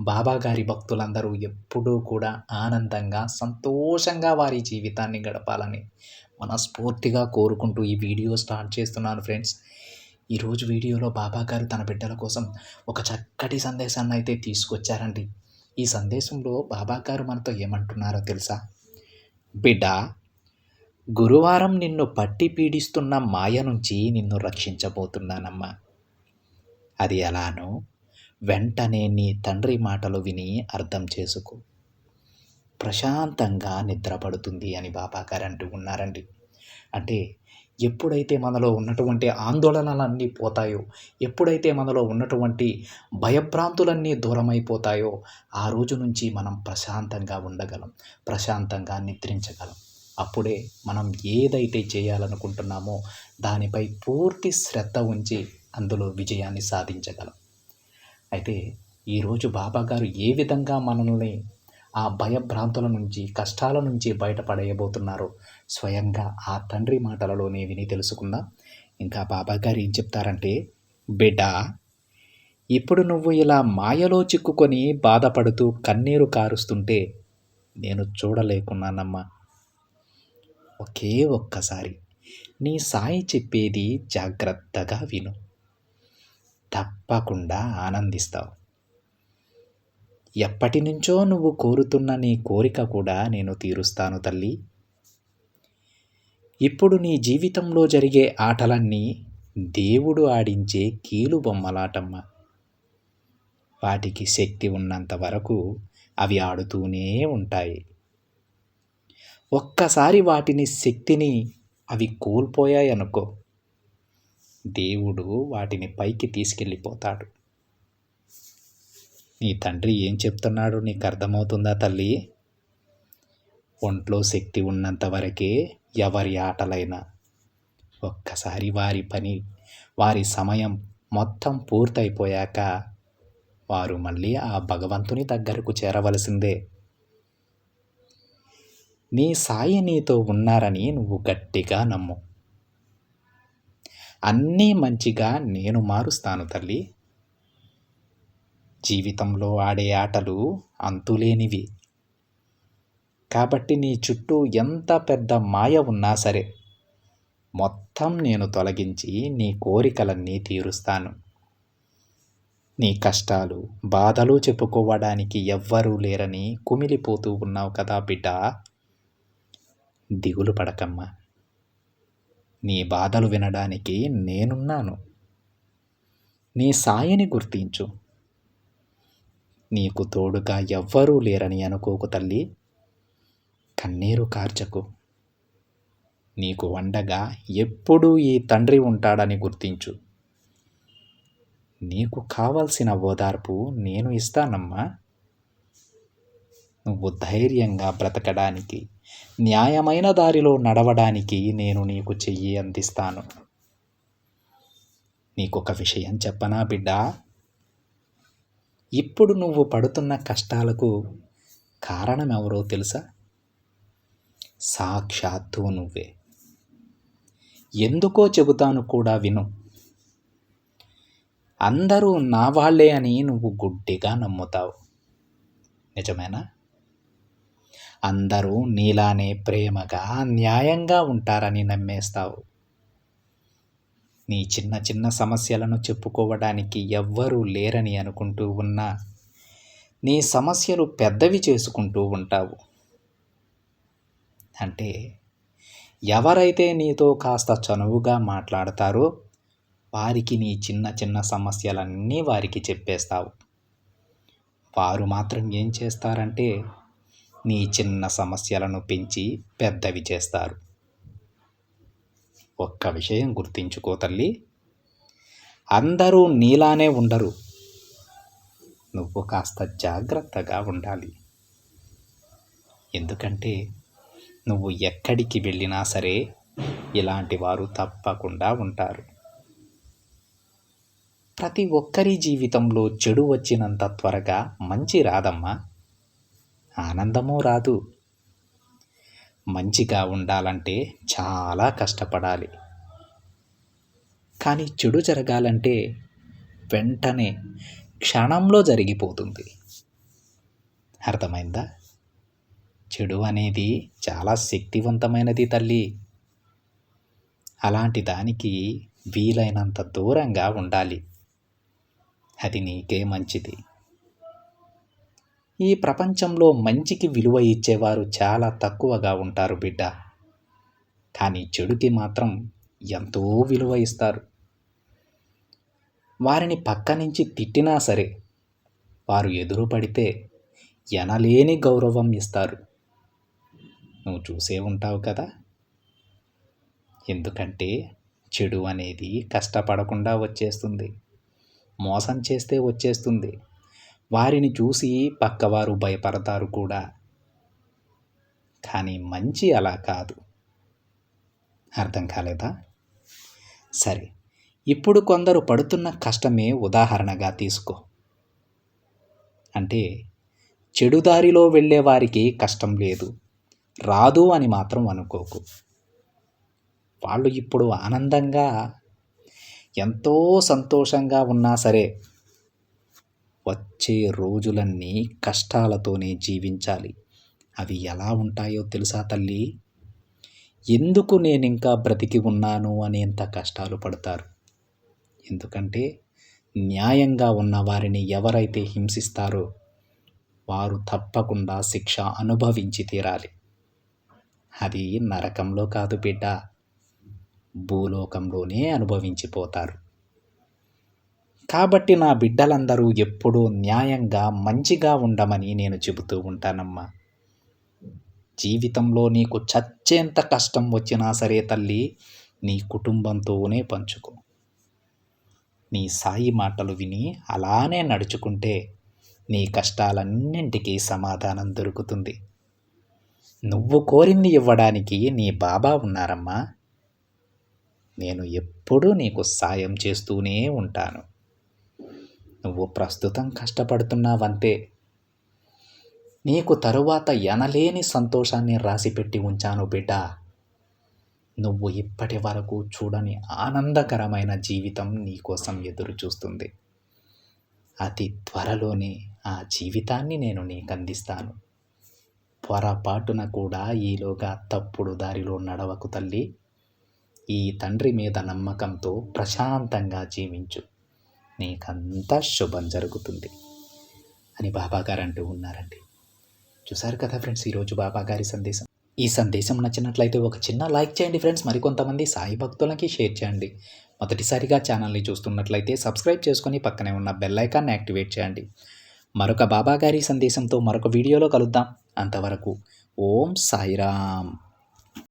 బాబాగారి భక్తులందరూ ఎప్పుడూ కూడా ఆనందంగా సంతోషంగా వారి జీవితాన్ని గడపాలని మనస్ఫూర్తిగా కోరుకుంటూ ఈ వీడియో స్టార్ట్ చేస్తున్నాను ఫ్రెండ్స్. ఈరోజు వీడియోలో బాబాగారు తన బిడ్డల కోసం ఒక చక్కటి సందేశాన్ని అయితే తీసుకొచ్చారండి. ఈ సందేశంలో బాబాగారు మనతో ఏమంటున్నారో తెలుసా? బిడ్డ గురువారం నిన్ను పట్టి పీడిస్తున్న మాయ నుంచి నిన్ను రక్షించబోతున్నానమ్మా. అది ఎలానో వెంటనే నీ తండ్రి మాటలు విని అర్థం చేసుకో. ప్రశాంతంగా నిద్రపడుతుంది అని బాబా గారు అంటూ ఉన్నారండి. అంటే ఎప్పుడైతే మనలో ఉన్నటువంటి ఆందోళనలన్నీ పోతాయో ఎప్పుడైతే మనలో ఉన్నటువంటి భయభ్రాంతులన్నీ దూరమైపోతాయో ఆ రోజు నుంచి మనం ప్రశాంతంగా ఉండగలం ప్రశాంతంగా నిద్రించగలం. అప్పుడే మనం ఏదైతే చేయాలనుకుంటున్నామో దానిపై పూర్తి శ్రద్ధ ఉంచి అందులో విజయాన్ని సాధించగలం. అయితే ఈరోజు బాబా గారు ఏ విధంగా మనల్ని ఆ భయభ్రాంతుల నుంచి కష్టాల నుంచి బయటపడేయబోతున్నారో స్వయంగా ఆ తండ్రి మాటలలోనే విని తెలుసుకుందాం. ఇంకా బాబా గారు ఏం చెప్తారంటే బిడ్డా ఇప్పుడు నువ్వు ఇలా మాయలో చిక్కుకొని బాధపడుతూ కన్నీరు కారుస్తుంటే నేను చూడలేకున్నానమ్మా. ఒకే ఒక్కసారి నీ సాయి చెప్పేది జాగ్రత్తగా విను. తప్పకుండా ఆనందిస్తావు. ఎప్పటి నుంచో నువ్వు కోరుతున్న నీ కోరిక కూడా నేను తీరుస్తాను తల్లి. ఇప్పుడు నీ జీవితంలో జరిగే ఆటలన్నీ దేవుడు ఆడించే కీలు బొమ్మలాటమ్మ. వాటికి శక్తి ఉన్నంత వరకు అవి ఆడుతూనే ఉంటాయి. ఒక్కసారి వాటిని శక్తిని అవి కోల్పోయాయనుకో దేవుడు వాటిని పైకి తీసుకెళ్ళిపోతాడు. నీ తండ్రి ఏం చెప్తున్నాడు నీకు అర్థమవుతుందా తల్లి? ఒంట్లో శక్తి ఉన్నంత వరకే ఎవరి ఆటలైనా ఒక్కసారి వారి పని వారి సమయం మొత్తం పూర్తయిపోయాక వారు మళ్ళీ ఆ భగవంతుని దగ్గరకు చేరవలసిందే. నీ సాయి నీతో ఉన్నారని నువ్వు గట్టిగా నమ్ము. అన్నీ మంచిగా నేను మారుస్తాను తల్లి. జీవితంలో ఆడే ఆటలు అంతులేనివి. కాబట్టి నీ చుట్టూ ఎంత పెద్ద మాయ ఉన్నా సరే మొత్తం నేను తొలగించి నీ కోరికలన్నీ తీరుస్తాను. నీ కష్టాలు బాధలు చెప్పుకోవడానికి ఎవ్వరూ లేరని కుమిలిపోతూ ఉన్నావు కదా బిడ్డ. దిగులు పడకమ్మా. నీ బాధలు వినడానికి నేనున్నాను. నీ సాయిని గుర్తించు. నీకు తోడుగా ఎవ్వరూ లేరని అనుకోకు తల్లి. కన్నీరు కార్చకు. నీకు వండగా ఎప్పుడూ ఈ తండ్రి ఉంటాడని గుర్తించు. నీకు కావలసిన ఓదార్పు నేను ఇస్తానమ్మా. నువ్వు ధైర్యంగా బ్రతకడానికి న్యాయమైన దారిలో నడవడానికి నేను నీకు చెయ్యి అందిస్తాను. నీకొక విషయం చెప్పనా బిడ్డా? ఇప్పుడు నువ్వు పడుతున్న కష్టాలకు కారణం ఎవరో తెలుసా? సాక్షాత్తు నువ్వే. ఎందుకో చెబుతాను కూడా విను. అందరూ నా వాళ్ళే అని నువ్వు గుడ్డిగా నమ్ముతావు. నిజమేనా? అందరూ నీలానే ప్రేమగా న్యాయంగా ఉంటారని నమ్మేస్తావు. నీ చిన్న చిన్న సమస్యలను చెప్పుకోవడానికి ఎవ్వరూ లేరని అనుకుంటూ ఉన్నా నీ సమస్యలు పెద్దవి చేసుకుంటూ ఉంటావు. అంటే ఎవరైతే నీతో కాస్త చనువుగా మాట్లాడతారో వారికి నీ చిన్న చిన్న సమస్యలన్నీ వారికి చెప్పేస్తావు. వారు మాత్రం ఏం చేస్తారంటే నీ చిన్న సమస్యలను పెంచి పెద్దవి చేస్తారు. ఒక్క విషయం గుర్తించుకో తల్లి. అందరూ నీలానే ఉండరు. నువ్వు కాస్త జాగ్రత్తగా ఉండాలి. ఎందుకంటే నువ్వు ఎక్కడికి వెళ్ళినా సరే ఇలాంటి వారు తప్పకుండా ఉంటారు. ప్రతి ఒక్కరి జీవితంలో చెడు వచ్చినంత త్వరగా మంచి రాదమ్మా. ఆనందము రాదు. మంచిగా ఉండాలంటే చాలా కష్టపడాలి. కానీ చెడు జరగాలంటే వెంటనే క్షణంలో జరిగిపోతుంది. అర్థమైందా? చెడు అనేది చాలా శక్తివంతమైనది తల్లి. అలాంటి దానికి వీలైనంత దూరంగా ఉండాలి. అది నీకే మంచిది. ఈ ప్రపంచంలో మంచికి విలువ ఇచ్చేవారు చాలా తక్కువగా ఉంటారు బిడ్డ. కానీ చెడుకి మాత్రం ఎంతో విలువ ఇస్తారు. వారిని పక్క నుంచి తిట్టినా సరే వారు ఎదురు పడితే ఎనలేని గౌరవం ఇస్తారు. నువ్వు చూసే ఉంటావు కదా. ఎందుకంటే చెడు అనేది కష్టపడకుండా వచ్చేస్తుంది. మోసం చేస్తే వచ్చేస్తుంది. వారిని చూసి పక్కవారు భయపడతారు కూడా. కానీ మంచి అలా కాదు. అర్థం కాలేదా? సరే ఇప్పుడు కొందరు పడుతున్న కష్టమే ఉదాహరణగా తీసుకో. అంటే చెడుదారిలో వెళ్ళే వారికి కష్టం లేదు. రాదు అని మాత్రం అనుకోకు. వాళ్ళు ఇప్పుడు ఆనందంగా ఎంతో సంతోషంగా ఉన్నా సరే వచ్చే రోజులన్నీ కష్టాలతోనే జీవించాలి. అవి ఎలా ఉంటాయో తెలుసా తల్లి? ఎందుకు నేను ఇంకా బ్రతికి ఉన్నాను అనేంత కష్టాలు పడతారు. ఎందుకంటే న్యాయంగా ఉన్న వారిని ఎవరైతే హింసిస్తారో వారు తప్పకుండా శిక్ష అనుభవించి తీరాలి. అది నరకంలో కాదు బిడ్డ. భూలోకంలోనే అనుభవించిపోతారు. కాబట్టి నా బిడ్డలందరూ ఎప్పుడూ న్యాయంగా మంచిగా ఉండమని నేను చెబుతూ ఉంటానమ్మా. జీవితంలో నీకు చచ్చేంత కష్టం వచ్చినా సరే తల్లి నీ కుటుంబంతోనే పంచుకో. నీ సాయి మాటలు విని అలానే నడుచుకుంటే నీ కష్టాలన్నింటికీ సమాధానం దొరుకుతుంది. నువ్వు కోరింది ఇవ్వడానికి నీ బాబా ఉన్నారమ్మా. నేను ఎప్పుడూ నీకు సాయం చేస్తూనే ఉంటాను. నువ్వు ప్రస్తుతం కష్టపడుతున్నావంతే. నీకు తరువాత ఎనలేని సంతోషాన్ని రాసిపెట్టి ఉంచాను బిడ్డ. నువ్వు ఇప్పటి వరకు చూడని ఆనందకరమైన జీవితం నీకోసం ఎదురు చూస్తుంది అతి త్వరలోనే ఆ జీవితాన్ని నేను నీకు అందిస్తాను. పొరపాటున కూడా ఈలోగా తప్పుడు దారిలో నడవకు తల్లి. ఈ తండ్రి మీద నమ్మకంతో ప్రశాంతంగా జీవించు. నీకంతా శుభం జరుగుతుంది అని బాబాగారు అంటూ ఉన్నారండి. చూసారు కదా ఫ్రెండ్స్ ఈరోజు బాబాగారి సందేశం? ఈ సందేశం నచ్చినట్లయితే ఒక చిన్న లైక్ చేయండి ఫ్రెండ్స్. మరికొంతమంది సాయి భక్తులకి షేర్ చేయండి. మొదటిసారిగా ఛానల్ని చూస్తున్నట్లయితే సబ్స్క్రైబ్ చేసుకొని పక్కనే ఉన్న బెల్ ఐకాన్ని యాక్టివేట్ చేయండి. మరొక బాబాగారి సందేశంతో మరొక వీడియోలో కలుద్దాం. అంతవరకు ఓం సాయిరామ్.